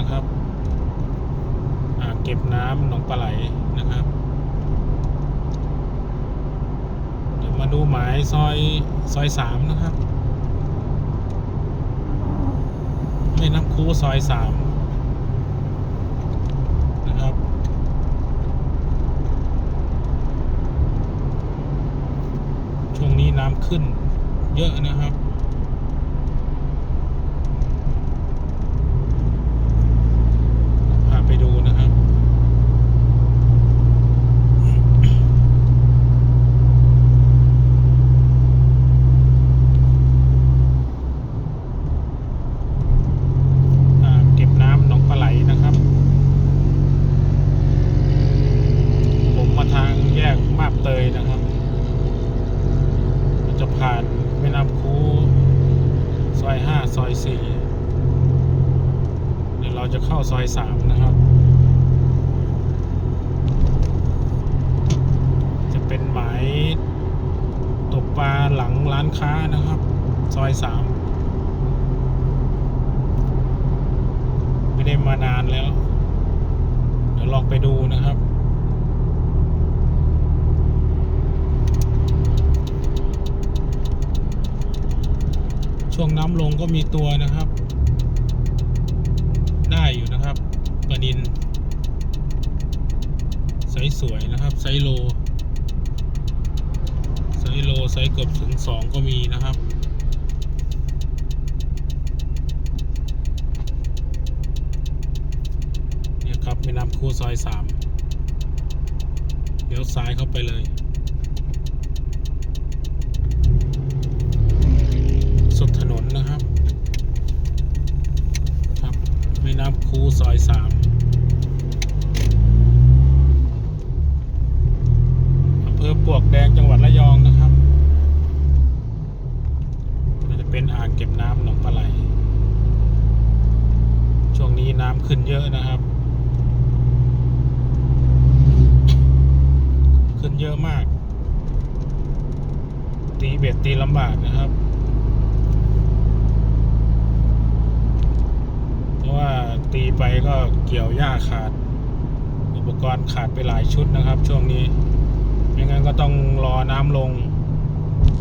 นะครับอ่างเก็บน้ำหนองปลาไหลนะครับ เดี๋ยวมาดูหมายซอยซอยสามนะครับแม่น้ำคูซอยสามนะครับช่วงนี้น้ำขึ้นเยอะนะครับ พาไปดูนะครับ อ่างเก็บน้ำหนองปลาไหลนะครับ ผมมาทางแยกมาบเตยนะครับเราจะผ่านแม่น้ำคูซอยห้าซอยสี่ เข้าซอยสามนะครับ จะเป็นหมายตกปลาหลังร้านค้านะครับ ซอยสามไม่ได้มานานแล้ว เดี๋ยวลองไปดูนะครับช่วงน้ำลงก็มีตัวนะครับ นินไซส์สวยนะครับ ไซส์โล ไซส์โล ไซส์เกือบถึงสองก็มีนะครับเนี่ยครับแม่น้ำคูซอยสามเลี้ยวซ้ายเข้าไปเลยสุดถนนนะครับ ครับแม่น้ำคูซอยสาม อำเภอปวกแดงจังหวัดระยองนะครับก็จะเป็นอ่างเก็บน้ำหนองปลาไหล ช่วงนี้น้ำขึ้นเยอะนะครับ ขึ้นเยอะมาก ตีเบ็ดตีลำบากนะครับเพราะว่าตีไปก็เกี่ยวหญ้าขาด อุปกรณ์ขาดไปหลายชุดนะครับ ช่วงนี้ ไม่งั้นก็ต้องรอน้ำลง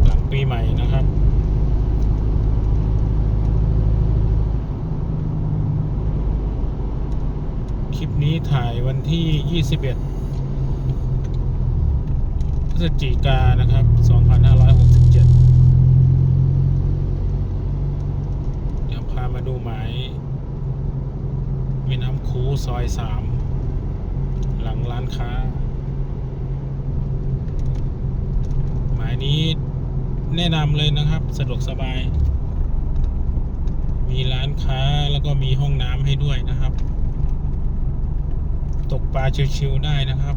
หลังปีใหม่นะครับคลิปนี้ถ่ายวันที่ 21พฤศจิกายนนะครับ 2567 เดี๋ยวพามาดูหมายแม่น้ำคูซอย 3 หลังร้านค้า หมายนี้ แนะนำเลยนะครับ สะดวกสบาย มีร้านค้าแล้วก็มีห้องน้ำให้ด้วยนะครับ ตกปลาชิวๆได้นะครับ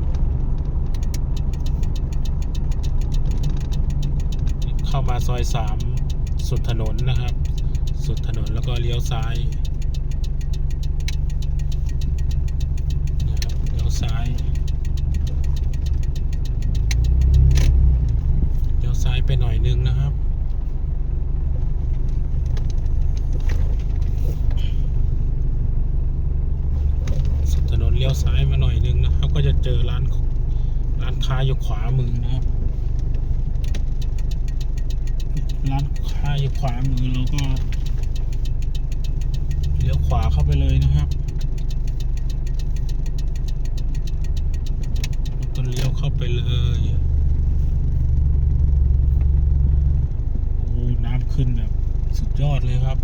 เข้ามาซอยสามสุดถนนนะครับ สุดถนนแล้วก็เลี้ยวซ้ายนะครับเลี้ยวซ้ายเลี้ยวซ้าย ไปหน่อยนึงนะครับสถนนเลี้ยวซ้ายมาหน่อยนึงนะครับ ก็จะเจอร้านร้านค้าอยู่ขวามือนะครับ ร้านค้าอยู่ขวามือเราก็เลี้ยวขวาเข้าไปเลยนะครับแล้วก็เลี้ยวเข้าไปเลยโอ้น้ำ ขึ้นแบบสุดยอดเลยครับ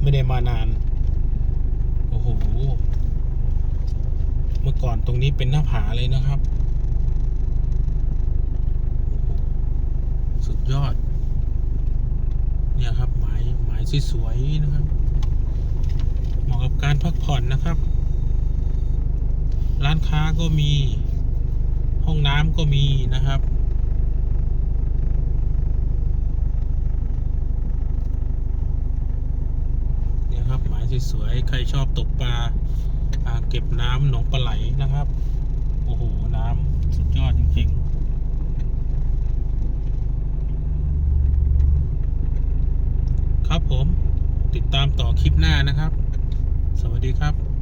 ไม่ได้มานาน โอ้โห เมื่อก่อนตรงนี้เป็นหน้าผาเลยนะครับ สุดยอด เนี่ยครับหมายหมายสวยๆนะครับเหมาะกับการพักผ่อนนะครับ ร้านค้าก็มีห้องน้ำก็มีนะครับ เนี่ยครับ หมาย สวยๆใครชอบตกปลาอ่างเก็บน้ำหนองปลาไหลนะครับ โอ้โห น้ำสุดยอดจริงๆครับผมติดตามต่อคลิปหน้านะครับ สวัสดีดีครับ